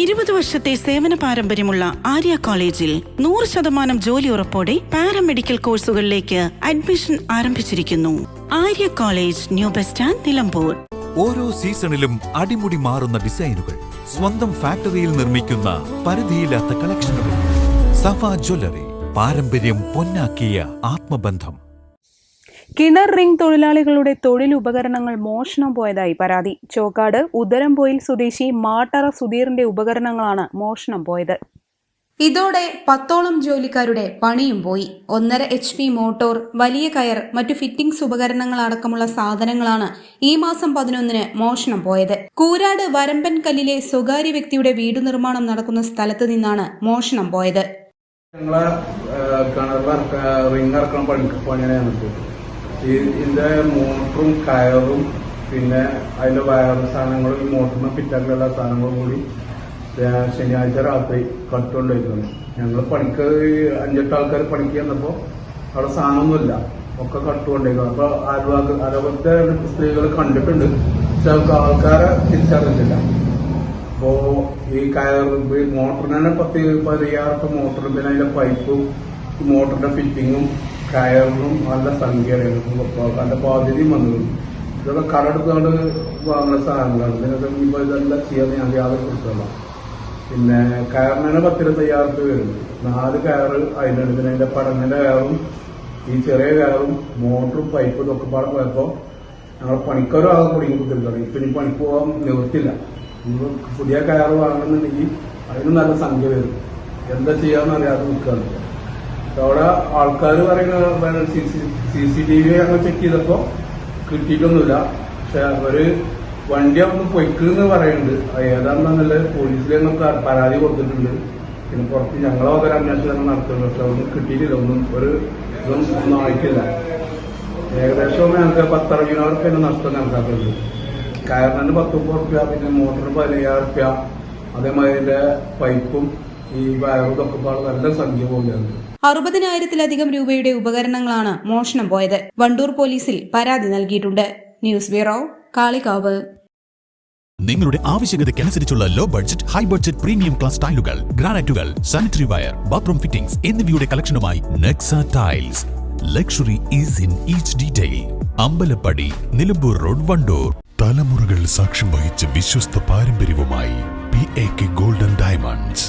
ഇരുപത് വർഷത്തെ സേവന പാരമ്പര്യമുള്ള ആര്യ കോളേജിൽ നൂറ് ശതമാനം ജോലി ഉറപ്പോടെ പാരാമെഡിക്കൽ കോഴ്സുകളിലേക്ക് അഡ്മിഷൻ ആരംഭിച്ചിരിക്കുന്നു. Arya college new bus stand Nilambur. ഓരോ സീസണിലും അടിമുടി മാറുന്ന ഡിസൈനുകൾ സ്വന്തം ഫാക്ടറിയിൽ നിർമ്മിക്കുന്ന പരിധിയില്ലാത്ത കളക്ഷനുകൾ. സഫ ജ്വല്ലറി പാരമ്പര്യം പൊന്നാക്കിയ ആത്മബന്ധം. കിണർ റിംഗ് തൊഴിലാളികളുടെ തൊഴിൽ ഉപകരണങ്ങൾ മോഷണം പോയതായി പരാതി. ചോക്കാട് ഉദരംപോയിൽ സ്വദേശി മാട്ടറ സുധീറിന്റെ ഉപകരണങ്ങളാണ് മോഷണം പോയത്. ഇതോടെ പത്തോളം ജോലിക്കാരുടെ പണിയും പോയി. ഒന്നര എച്ച് പി മോട്ടോർ വലിയ കയർ മറ്റു ഫിറ്റിംഗ്സ് ഉപകരണങ്ങൾ അടക്കമുള്ള സാധനങ്ങളാണ് ഈ മാസം പതിനൊന്നിന് മോഷണം പോയത്. കൂരാട് വരമ്പൻ കല്ലിലെ സ്വകാര്യ വ്യക്തിയുടെ വീട് നിർമ്മാണം നടക്കുന്ന സ്ഥലത്ത് നിന്നാണ് മോഷണം പോയത്. ഇതിന്റെ മോട്ടറും കയറും പിന്നെ അതിന്റെ വയറും സാധനങ്ങളും മോട്ടറിന് ഫിറ്റാക്കിയുള്ള സാധനങ്ങളും കൂടി ശനിയാഴ്ച രാത്രി കട്ടുകൊണ്ടിരിക്കുന്നു. ഞങ്ങൾ പണിക്ക് അഞ്ചെട്ട് ആൾക്കാർ പണിക്ക് ചെന്നപ്പോൾ അവിടെ സാധനമൊന്നുമില്ല. ഒക്കെ കട്ടുകൊണ്ടിരിക്കുന്നു. അപ്പൊ അറുപത് അറുപത്തെ സ്ത്രീകൾ കണ്ടിട്ടുണ്ട്. പക്ഷെ ആൾക്കാരെ തിരിച്ചറിഞ്ഞില്ല അപ്പോ ഈ കയർ ഈ മോട്ടറിന് തന്നെ പത്ത് പതിനായിരത്തെ മോട്ടർ പിന്നെ അതിന്റെ പൈപ്പും മോട്ടറിന്റെ ഫിറ്റിങ്ങും കയറിനും നല്ല സംഖ്യയാണ് നല്ല ബാധ്യതയും വന്നു. ഇതൊക്കെ കടമെടുത്തുകൊണ്ട് വാങ്ങുന്ന സാധനങ്ങളാണ്. ഇതിനൊക്കെ ഇപ്പൊ ഇതെല്ലാം ചെയ്യാൻ ഞാൻ യാതൊരു കൊടുത്തോളാം പിന്നെ കയറിനാണ് പത്തിരുപത്തയ്യായിരം രൂപ വരുന്നു. നാല് കയറ് അതിനുണ്ട് പിന്നെ അതിന്റെ പടങ്ങിന്റെ കയറും ഈ ചെറിയ കയറും മോട്ടറും പൈപ്പും ഇതൊക്കെ പാടെ പോയപ്പോ ഞങ്ങൾ പണിക്കാരും ആകെ കുടുങ്ങി കുത്തിരിക്കണം ഇപ്പൊ ഇനി പണിക്ക് പോകാൻ നിവൃത്തില്ല പുതിയ കയറ് വാങ്ങണമെന്നുണ്ടെങ്കിൽ അതിന് നല്ല സംഖ്യ വരും. എന്താ ചെയ്യാന്ന് അറിയാതെ നിൽക്കുകയാണ്. അവിടെ ആൾക്കാർ പറയുന്ന സി സി ടി വി അങ്ങ് ചെക്ക് ചെയ്തപ്പോ കിട്ടിയിട്ടൊന്നുമില്ല. പക്ഷെ അവർ വണ്ടി അവിടെ പൊയ്ക്കെന്ന് പറയുന്നുണ്ട്. അത് ഏതാണെന്നല്ല പോലീസിൽ ഞങ്ങൾക്ക് പരാതി കൊടുത്തിട്ടുണ്ട്. പിന്നെ പുറത്ത് ഞങ്ങളെ ഒക്കെ അന്വേഷണം നടത്തുന്നു പക്ഷെ ഒന്നും കിട്ടിയിട്ടില്ല. ഒന്നും ഒരു ഇതും ഒന്നും ആയിട്ടില്ല. ഏകദേശം ഞങ്ങൾക്ക് പത്തറുപതിനായിരം തന്നെ നഷ്ടം കണക്കാക്കുന്നുണ്ട് കയറിന് പത്ത് മുപ്പത് റുപ്യ പിന്നെ മോട്ടറിന് പതിനയ്യായിരം റുപ്യ അതേമാതിരി പൈപ്പും ഈ വയറും ഇതൊക്കെ പാട് നല്ല സംഖ്യ പോലെയാണ് അറുപതിനായിരത്തിലധികം രൂപയുടെ ഉപകരണങ്ങളാണ് മോഷണം പോയത്. വണ്ടൂർ പോലീസിൽ പരാതി നൽകിയിട്ടുണ്ട്. News bureau Kalikav. നിങ്ങളുടെ ആവശ്യകതയ്ക്കനുസരിച്ചുള്ള low budget high budget premium class ടൈലുകൾ ഗ്രാനൈറ്റുകൾ സാനിറ്ററി വയർ ബാത്റൂം ഫിറ്റിംഗ്സ് എന്നിവയുടെ കളക്ഷനുമായി Nexa tiles luxury is in each detail Ambalappadi Nilambur road Wandoor. തലമുറകൾ സാക്ഷ്യം വഹിച്ച വിശ്വസ്ത പാരമ്പര്യവുമായി P A K golden diamonds